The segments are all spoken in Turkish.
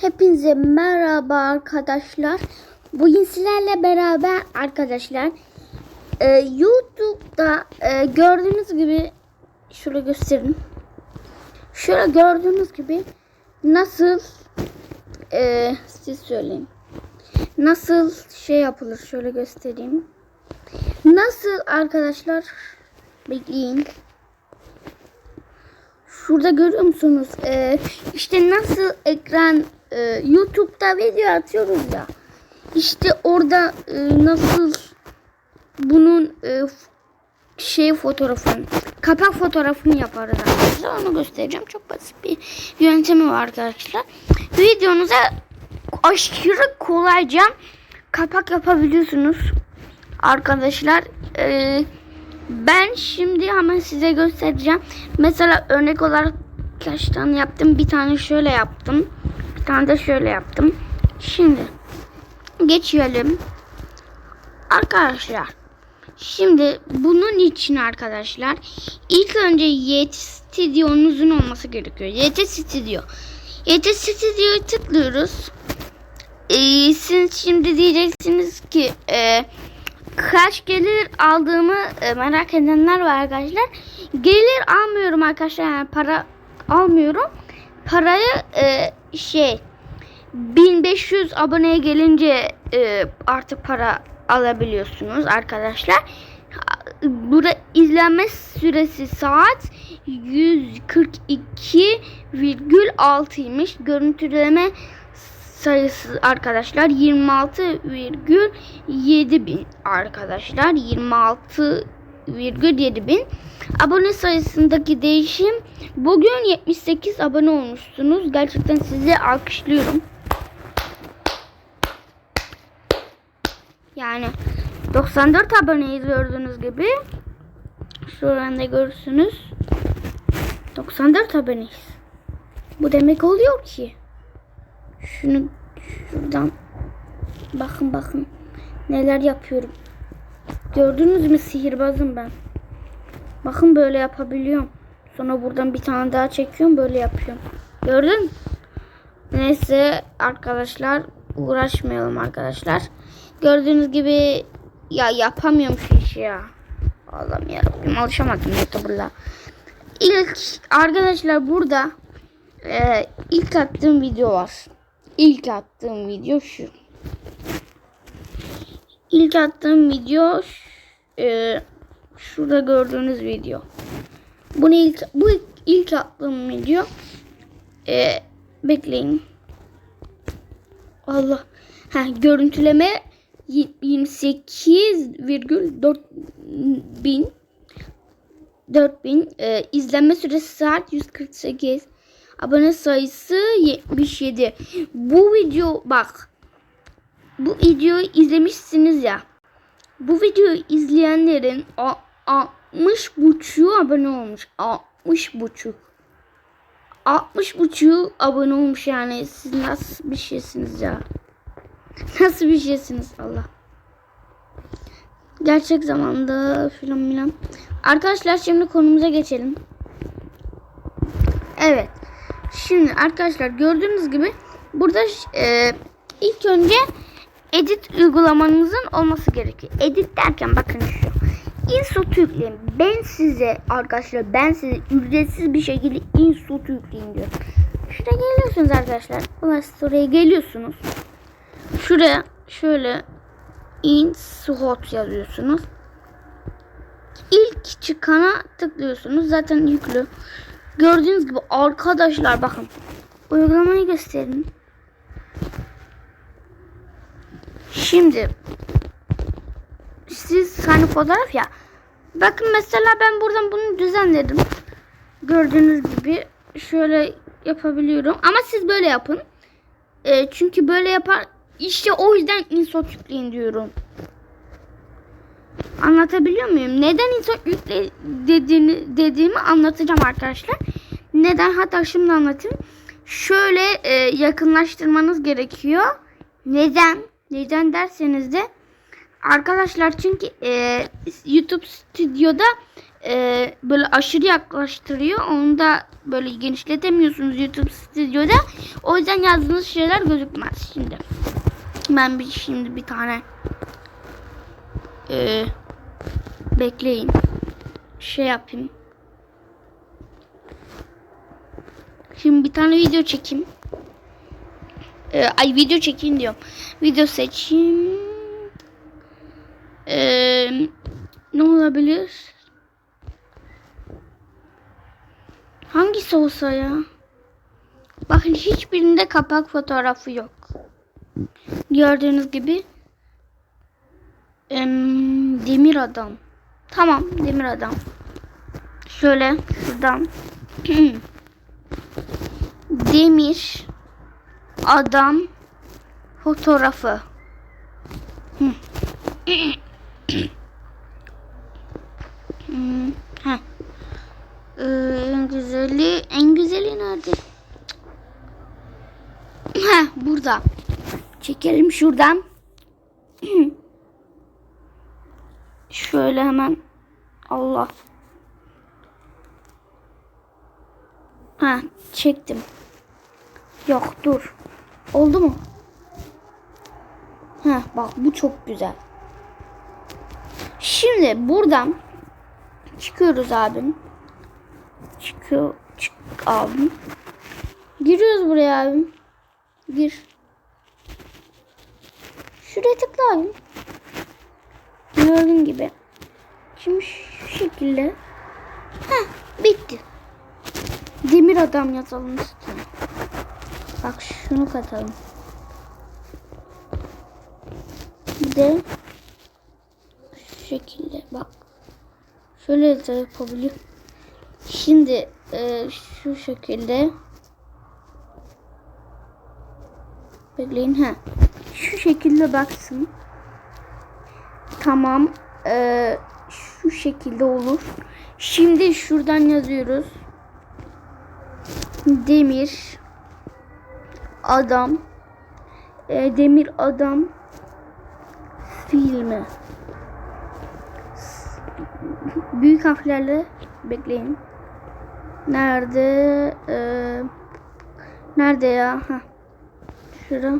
Hepinize merhaba arkadaşlar. Bugün sizlerle beraber arkadaşlar e, YouTube'da e, gördüğünüz gibi şöyle göstereyim. Şöyle gördüğünüz gibi nasıl e, siz söyleyin. Nasıl şey yapılır şöyle göstereyim. Nasıl arkadaşlar bekleyin. Şurada görüyor musunuz? Ee, işte nasıl ekran e, YouTube'da video atıyoruz ya. İşte orada e, nasıl bunun e, şey fotoğrafını, kapak fotoğrafını yaparız arkadaşlar. Onu göstereceğim. Çok basit bir yöntemi var arkadaşlar. Videonuza aşırı kolayca kapak yapabiliyorsunuz arkadaşlar. Ee, ben şimdi hemen size göstereceğim. Mesela örnek olarak kaç tane yaptım? Bir tane şöyle yaptım. Bir tane de şöyle yaptım. Şimdi geçelim. Arkadaşlar şimdi bunun için arkadaşlar ilk önce YT Studio'nuzun olması gerekiyor. YT Studio. YT Studio'yu tıklıyoruz. Ee, siz şimdi diyeceksiniz ki e, kaç gelir aldığımı e, merak edenler var arkadaşlar. Gelir almıyorum arkadaşlar yani para almıyorum. Parayı e, şey 1500 aboneye gelince e, artık para alabiliyorsunuz arkadaşlar. Burada izlenme süresi saat 142,6'ymış. Görüntüleme sayısı arkadaşlar 26,7 bin arkadaşlar 26,7 bin. Abone sayısındaki değişim bugün 78 abone olmuşsunuz. Gerçekten sizi alkışlıyorum. Yani 94 aboneyiz gördüğünüz gibi. Şuradan da görürsünüz. 94 aboneyiz. Bu demek oluyor ki şunu şuradan bakın bakın neler yapıyorum. Gördünüz mü sihirbazım ben. Bakın böyle yapabiliyorum. Sonra buradan bir tane daha çekiyorum böyle yapıyorum. Gördün? Neyse arkadaşlar uğraşmayalım arkadaşlar. Gördüğünüz gibi ya yapamıyorum şu işi ya. Allah'ım yarabbim alışamadım YouTuber'la. İlk arkadaşlar burada e, ilk attığım video var. İlk attığım video şu. İlk attığım video e, şurada gördüğünüz video. Bunu ilk bu ilk, ilk attığım video. E, bekleyin. Allah. Ha, görüntüleme 28,4 bin 4000 e, izlenme süresi saat 148 abone sayısı 77 bu video bak bu videoyu izlemişsiniz ya. Bu videoyu izleyenlerin a- 60 buçuğu abone olmuş. 60 buçuk. 60 buçuğu abone olmuş yani. Siz nasıl bir şeysiniz ya? Nasıl bir şeysiniz Allah? Gerçek zamanda filan filan. Arkadaşlar şimdi konumuza geçelim. Evet. Şimdi arkadaşlar gördüğünüz gibi burada e, ilk önce edit uygulamanızın olması gerekiyor. Edit derken bakın şu. Insert yükleyin. Ben size arkadaşlar ben size ücretsiz bir şekilde insert yükleyin diyorum. Şuraya geliyorsunuz arkadaşlar. Store'ya geliyorsunuz. Şuraya şöyle insert yazıyorsunuz. İlk çıkana tıklıyorsunuz. Zaten yüklü. Gördüğünüz gibi arkadaşlar bakın. Uygulamayı gösterin. Şimdi siz hani fotoğraf ya. Bakın mesela ben buradan bunu düzenledim. Gördüğünüz gibi şöyle yapabiliyorum. Ama siz böyle yapın. E, çünkü böyle yapar. İşte o yüzden insert yükleyin diyorum. Anlatabiliyor muyum? Neden insert yükle dediğini, dediğimi anlatacağım arkadaşlar. Neden? Hatta şimdi anlatayım. Şöyle e, yakınlaştırmanız gerekiyor. Neden? Neden derseniz de arkadaşlar çünkü e, YouTube Stüdyo'da e, böyle aşırı yaklaştırıyor. Onu da böyle genişletemiyorsunuz YouTube Studio'da. O yüzden yazdığınız şeyler gözükmez. Şimdi ben bir şimdi bir tane e, bekleyin. Şey yapayım. Şimdi bir tane video çekeyim. Ee, ay video çekeyim diyorum. Video seçeyim. Ee, ne olabilir? Hangisi olsa ya? Bakın hiçbirinde kapak fotoğrafı yok. Gördüğünüz gibi. Em, demir adam. Tamam demir adam. Şöyle şuradan. demir adam fotoğrafı. Hmm. Ee, en güzeli, en güzeli nerede? Heh, burada. Çekelim şuradan. Şöyle hemen. Allah. Ha, çektim. Yok dur. Oldu mu? Ha, bak bu çok güzel. Şimdi buradan çıkıyoruz abim. Çıkıyor, çık abim. Giriyoruz buraya abim. Gir. Şuraya tıkla abim. Gördüğün gibi. Şimdi şu şekilde. Heh, bitti. Demir adam yazalım üstüne. Bak şunu katalım. Bir de şu şekilde bak. Şöyle de yapabilir. Şimdi e, şu şekilde bekleyin ha. Şu şekilde baksın. Tamam. E, şu şekilde olur. Şimdi şuradan yazıyoruz. Demir adam e, Demir Adam filmi büyük harflerle bekleyin. Nerede? Ee, nerede ya? Heh. Şurada.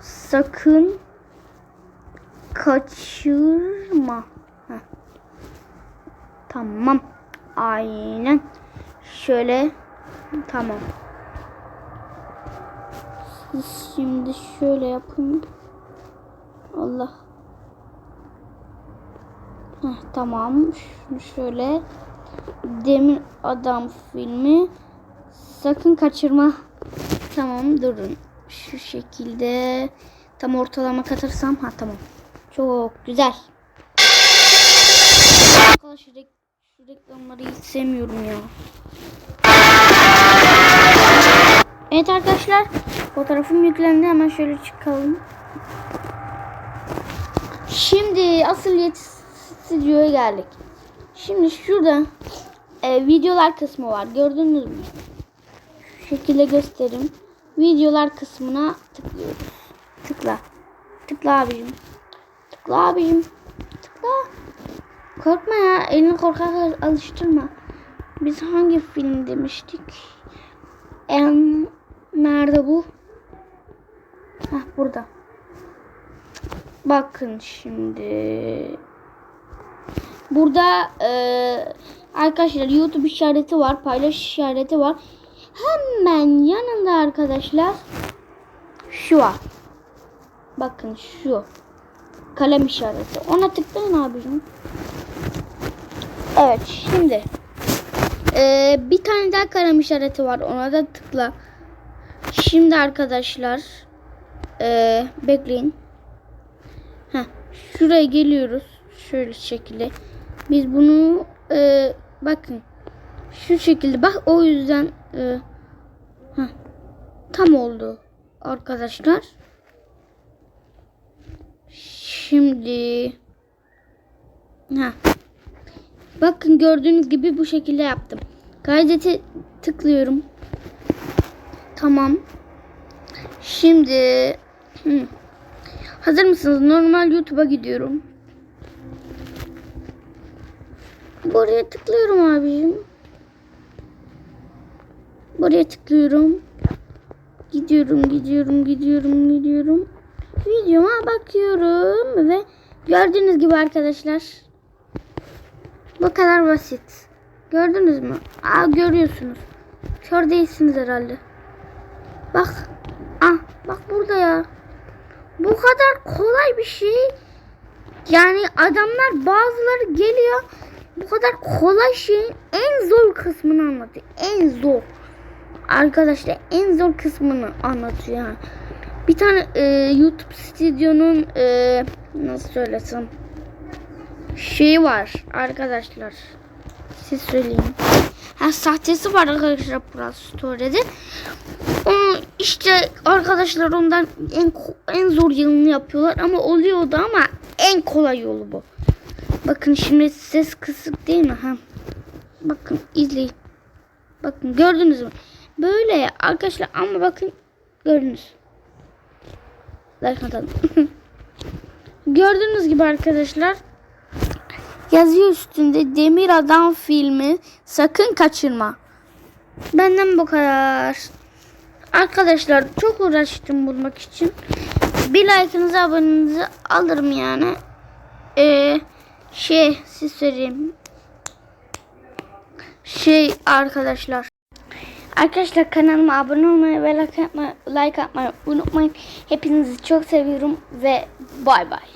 Sakın kaçırma. Heh. Tamam. Aynen. Şöyle. Tamam. Siz şimdi şöyle yapın. Allah. Heh, tamam. Şunu şöyle. Demir Adam filmi. Sakın kaçırma. Tamam durun. Şu şekilde. Tam ortalama katırsam. Ha tamam. Çok güzel. Arkadaşlar şu reklamları hiç sevmiyorum ya. Evet arkadaşlar. Fotoğrafım yüklendi. Hemen şöyle çıkalım. Şimdi asıl yet stüdyoya geldik. Şimdi şurada e, videolar kısmı var. Gördünüz mü? Şu şekilde göstereyim. Videolar kısmına tıklıyoruz. Tıkla. Tıkla abicim. Tıkla abicim. Tıkla. Korkma ya. Elini korkak alıştırma. Biz hangi film demiştik? En nerede bu? Heh burada. Bakın şimdi. Burada e, arkadaşlar YouTube işareti var. Paylaş işareti var. Hemen yanında arkadaşlar şu var. Bakın şu. Kalem işareti. Ona tıklayın abicim. Evet şimdi. E, bir tane daha kalem işareti var. Ona da tıkla. Şimdi arkadaşlar. e, bekleyin. Heh, şuraya geliyoruz. Şöyle şekilde. Biz bunu e, bakın. Şu şekilde bak o yüzden e, heh, tam oldu arkadaşlar. Şimdi ha. Bakın gördüğünüz gibi bu şekilde yaptım. Kaydete tıklıyorum. Tamam. Şimdi hazır mısınız? Normal YouTube'a gidiyorum. Buraya tıklıyorum abicim. Buraya tıklıyorum. Gidiyorum, gidiyorum, gidiyorum, gidiyorum. Videoma bakıyorum ve gördüğünüz gibi arkadaşlar bu kadar basit. Gördünüz mü? Aa görüyorsunuz. Kör değilsiniz herhalde. Bak. Ah bak burada ya. Bu kadar kolay bir şey. Yani adamlar bazıları geliyor. Bu kadar kolay şeyin en zor kısmını anlatıyor. En zor. Arkadaşlar en zor kısmını anlatıyor. yani. Bir tane e, YouTube stüdyonun e, nasıl söylesem şeyi var arkadaşlar. Siz söyleyin. Ha sahtesi var arkadaşlar Plus Store'de. Onu işte arkadaşlar ondan en en zor yılını yapıyorlar ama oluyordu ama en kolay yolu bu. Bakın şimdi ses kısık değil mi? Ha. Bakın izleyin. Bakın gördünüz mü? Böyle ya arkadaşlar ama bakın gördünüz. Like atalım. Gördüğünüz gibi arkadaşlar yazıyor üstünde Demir Adam filmi sakın kaçırma. Benden bu kadar. Arkadaşlar çok uğraştım bulmak için. Bir like'ınızı abonenizi alırım yani. Ee, şey siz söyleyeyim. Şey arkadaşlar. Arkadaşlar kanalıma abone olmayı ve like atmayı, like atmayı unutmayın. Hepinizi çok seviyorum ve bay bay.